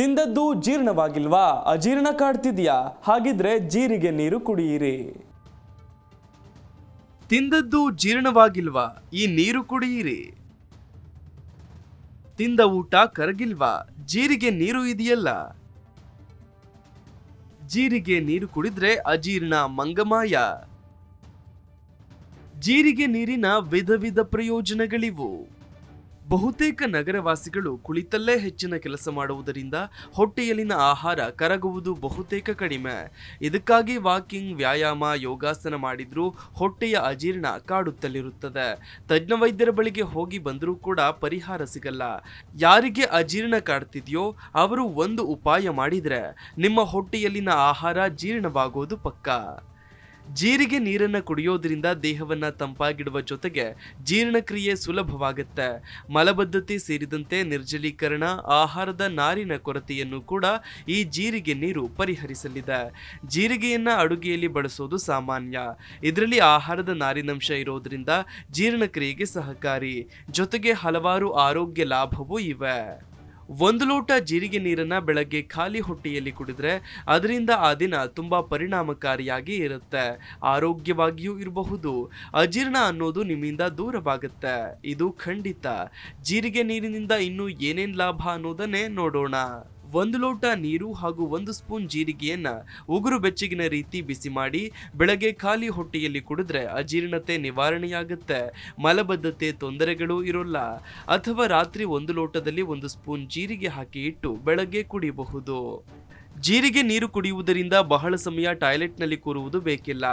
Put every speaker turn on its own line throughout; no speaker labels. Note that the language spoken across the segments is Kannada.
ತಿಂದದ್ದು ಜೀರ್ಣವಾಗಿಲ್ವಾ? ಅಜೀರ್ಣ ಕಾಡ್ತಿದ್ಯಾ? ಹಾಗಿದ್ರೆ ಜೀರಿಗೆ ನೀರು ಕುಡಿಯಿರಿ.
ತಿಂದದ್ದು ಜೀರ್ಣವಾಗಿಲ್ವಾ? ಈ ನೀರು ಕುಡಿಯಿರಿ. ತಿಂದ ಊಟ ಕರಗಿಲ್ವಾ? ಜೀರಿಗೆ ನೀರು ಇದೆಯಲ್ಲ? ಜೀರಿಗೆ ನೀರು ಕುಡಿದ್ರೆ ಅಜೀರ್ಣ ಮಂಗಮಾಯ. ಜೀರಿಗೆ ನೀರಿನ ವಿಧ ವಿಧ ಪ್ರಯೋಜನಗಳಿವು. ಬಹುತೇಕ ನಗರವಾಸಿಗಳು ಕುಳಿತಲ್ಲೇ ಹೆಚ್ಚಿನ ಕೆಲಸ ಮಾಡುವುದರಿಂದ ಹೊಟ್ಟೆಯಲ್ಲಿನ ಆಹಾರ ಕರಗುವುದು ಬಹುತೇಕ ಕಡಿಮೆ. ಇದಕ್ಕಾಗಿ ವಾಕಿಂಗ್, ವ್ಯಾಯಾಮ, ಯೋಗಾಸನ ಮಾಡಿದ್ರೂ ಹೊಟ್ಟೆಯ ಅಜೀರ್ಣ ಕಾಡುತ್ತಲಿರುತ್ತದೆ. ತಜ್ಞ ವೈದ್ಯರ ಬಳಿಗೆ ಹೋಗಿ ಬಂದರೂ ಕೂಡ ಪರಿಹಾರ ಸಿಗಲ್ಲ. ಯಾರಿಗೆ ಅಜೀರ್ಣ ಕಾಡ್ತಿದೆಯೋ ಅವರು ಒಂದು ಉಪಾಯ ಮಾಡಿದರೆ ನಿಮ್ಮ ಹೊಟ್ಟೆಯಲ್ಲಿನ ಆಹಾರ ಜೀರ್ಣವಾಗೋದು ಪಕ್ಕಾ. ಜೀರಿಗೆ ನೀರನ್ನ ಕುಡಿಯೋದ್ರಿಂದ ದೇಹವನ್ನ ತಂಪಾಗಿಡುವ ಜೊತೆಗೆ ಜೀರ್ಣಕ್ರಿಯೆ ಸುಲಭವಾಗುತ್ತೆ. ಮಲಬದ್ಧತೆ ಸೇರಿದಂತೆ ನಿರ್ಜಲೀಕರಣ, ಆಹಾರದ ನಾರಿನ ಕೊರತೆಯನ್ನು ಕೂಡ ಈ ಜೀರಿಗೆ ನೀರು ಪರಿಹರಿಸಲಿದೆ. ಜೀರಿಗೆಯನ್ನ ಅಡುಗೆಯಲ್ಲಿ ಬಳಸೋದು ಸಾಮಾನ್ಯ. ಇದರಲ್ಲಿ ಆಹಾರದ ನಾರಿನಂಶ ಇರೋದ್ರಿಂದ ಜೀರ್ಣಕ್ರಿಯೆಗೆ ಸಹಕಾರಿ. ಜೊತೆಗೆ ಹಲವಾರು ಆರೋಗ್ಯ ಲಾಭವೂ ಇವೆ. ಒಂದು ಲೋಟ ಜೀರಿಗೆ ನೀರನ್ನು ಬೆಳಗ್ಗೆ ಖಾಲಿ ಹೊಟ್ಟೆಯಲ್ಲಿ ಕುಡಿದ್ರೆ ಅದರಿಂದ ಆ ದಿನ ತುಂಬ ಪರಿಣಾಮಕಾರಿಯಾಗಿ ಇರುತ್ತೆ. ಆರೋಗ್ಯವಾಗಿಯೂ ಇರಬಹುದು. ಅಜೀರ್ಣ ಅನ್ನೋದು ನಿಮ್ಮಿಂದ ದೂರವಾಗುತ್ತೆ. ಇದು ಖಂಡಿತ. ಜೀರಿಗೆ ನೀರಿನಿಂದ ಇನ್ನೂ ಏನೇನು ಲಾಭ ಅನ್ನೋದನ್ನೇ ನೋಡೋಣ. ಒಂದು ಲೋಟ ನೀರು ಹಾಗೂ ಒಂದು ಸ್ಪೂನ್ ಜೀರಿಗೆಯನ್ನ ಉಗುರು ಬೆಚ್ಚಗಿನ ರೀತಿ ಬಿಸಿ ಮಾಡಿ ಬೆಳಗ್ಗೆ ಖಾಲಿ ಹೊಟ್ಟೆಯಲ್ಲಿ ಕುಡಿದ್ರೆ ಅಜೀರ್ಣತೆ ನಿವಾರಣೆಯಾಗುತ್ತೆ. ಮಲಬದ್ಧತೆ ತೊಂದರೆಗಳು ಇರೋಲ್ಲ. ಅಥವಾ ರಾತ್ರಿ ಒಂದು ಲೋಟದಲ್ಲಿ ಒಂದು ಸ್ಪೂನ್ ಜೀರಿಗೆ ಹಾಕಿ ಇಟ್ಟು ಬೆಳಗ್ಗೆ ಕುಡಿಯಬಹುದು ಜೀರಿಗೆ ನೀರು ಕುಡಿಯುವುದರಿಂದ ಬಹಳ ಸಮಯ ಟಾಯ್ಲೆಟ್ನಲ್ಲಿ ಕೂರುವುದು ಬೇಕಿಲ್ಲ.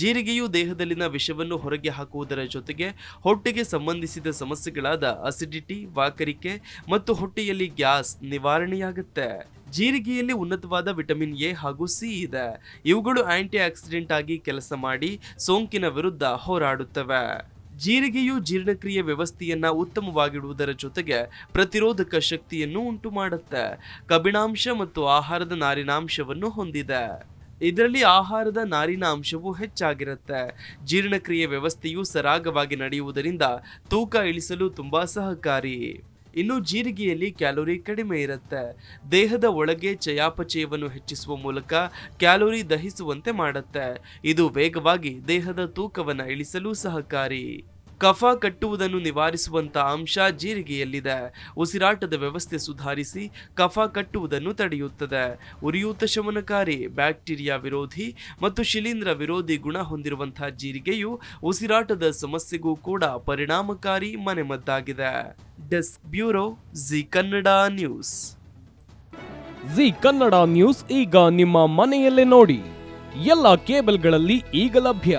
ಜೀರಿಗೆಯು ದೇಹದಲ್ಲಿನ ವಿಷವನ್ನು ಹೊರಗೆ ಹಾಕುವುದರ ಜೊತೆಗೆ ಹೊಟ್ಟೆಗೆ ಸಂಬಂಧಿಸಿದ ಸಮಸ್ಯೆಗಳಾದ ಅಸಿಡಿಟಿ, ವಾಕರಿಕೆ ಮತ್ತು ಹೊಟ್ಟೆಯಲ್ಲಿ ಗ್ಯಾಸ್ ನಿವಾರಣೆಯಾಗುತ್ತೆ. ಜೀರಿಗೆಯಲ್ಲಿ ಉನ್ನತವಾದ ವಿಟಮಿನ್ ಎ ಹಾಗೂ ಸಿ ಇದೆ. ಇವುಗಳು ಆಂಟಿ ಆಕ್ಸಿಡೆಂಟ್ ಆಗಿ ಕೆಲಸ ಮಾಡಿ ಸೋಂಕಿನ ವಿರುದ್ಧ ಹೋರಾಡುತ್ತವೆ. ಜೀರಿಗೆಯು ಜೀರ್ಣಕ್ರಿಯೆ ವ್ಯವಸ್ಥೆಯನ್ನ ಉತ್ತಮವಾಗಿಡುವುದರ ಜೊತೆಗೆ ಪ್ರತಿರೋಧಕ ಶಕ್ತಿಯನ್ನು ಉಂಟು ಮಾಡುತ್ತೆ ಕಬ್ಬಿಣಾಂಶ ಮತ್ತು ಆಹಾರದ ನಾರಿನಾಂಶವನ್ನು ಹೊಂದಿದೆ. ಇದರಲ್ಲಿ ಆಹಾರದ ನಾರಿನ ಅಂಶವು ಹೆಚ್ಚಾಗಿರುತ್ತೆ. ಜೀರ್ಣಕ್ರಿಯೆ ವ್ಯವಸ್ಥೆಯು ಸರಾಗವಾಗಿ ನಡೆಯುವುದರಿಂದ ತೂಕ ಇಳಿಸಲು ತುಂಬಾ ಸಹಕಾರಿ. ಇನ್ನು ಜೀರಿಗೆಯಲ್ಲಿ ಕ್ಯಾಲೋರಿ ಕಡಿಮೆ ಇರುತ್ತೆ. ದೇಹದ ಒಳಗೆ ಚಯಾಪಚಯವನ್ನು ಹೆಚ್ಚಿಸುವ ಮೂಲಕ ಕ್ಯಾಲೋರಿ ದಹಿಸುವಂತೆ ಮಾಡುತ್ತೆ. ಇದು ವೇಗವಾಗಿ ದೇಹದ ತೂಕವನ್ನು ಇಳಿಸಲು ಸಹಕಾರಿ. ಕಫ ಕಟ್ಟುವುದನ್ನು ನಿವಾರಿಸುವಂತ ಅಂಶ ಜೀರಿಗೆಯಲ್ಲಿದೆ. ಉಸಿರಾಟದ ವ್ಯವಸ್ಥೆ ಸುಧಾರಿಸಿ ಕಫ ಕಟ್ಟುವುದನ್ನು ತಡೆಯುತ್ತದೆ. ಉರಿಯೂತ ಶಮನಕಾರಿ, ಬ್ಯಾಕ್ಟೀರಿಯಾ ವಿರೋಧಿ ಮತ್ತು ಶಿಲೀಂಧ್ರ ವಿರೋಧಿ ಗುಣ ಹೊಂದಿರುವಂತಹ ಜೀರಿಗೆಯು ಉಸಿರಾಟದ ಸಮಸ್ಯೆಗೂ ಕೂಡ ಪರಿಣಾಮಕಾರಿ ಮನೆಮದ್ದಾಗಿದೆ. Desk bureau Zee Kannada news.
Zee Kannada news ಈಗ ನಿಮ್ಮ ಮನೆಯಲ್ಲೇ ನೋಡಿ. ಎಲ್ಲ ಕೇಬಲ್ಗಳಲ್ಲಿ ಈಗ ಲಭ್ಯ.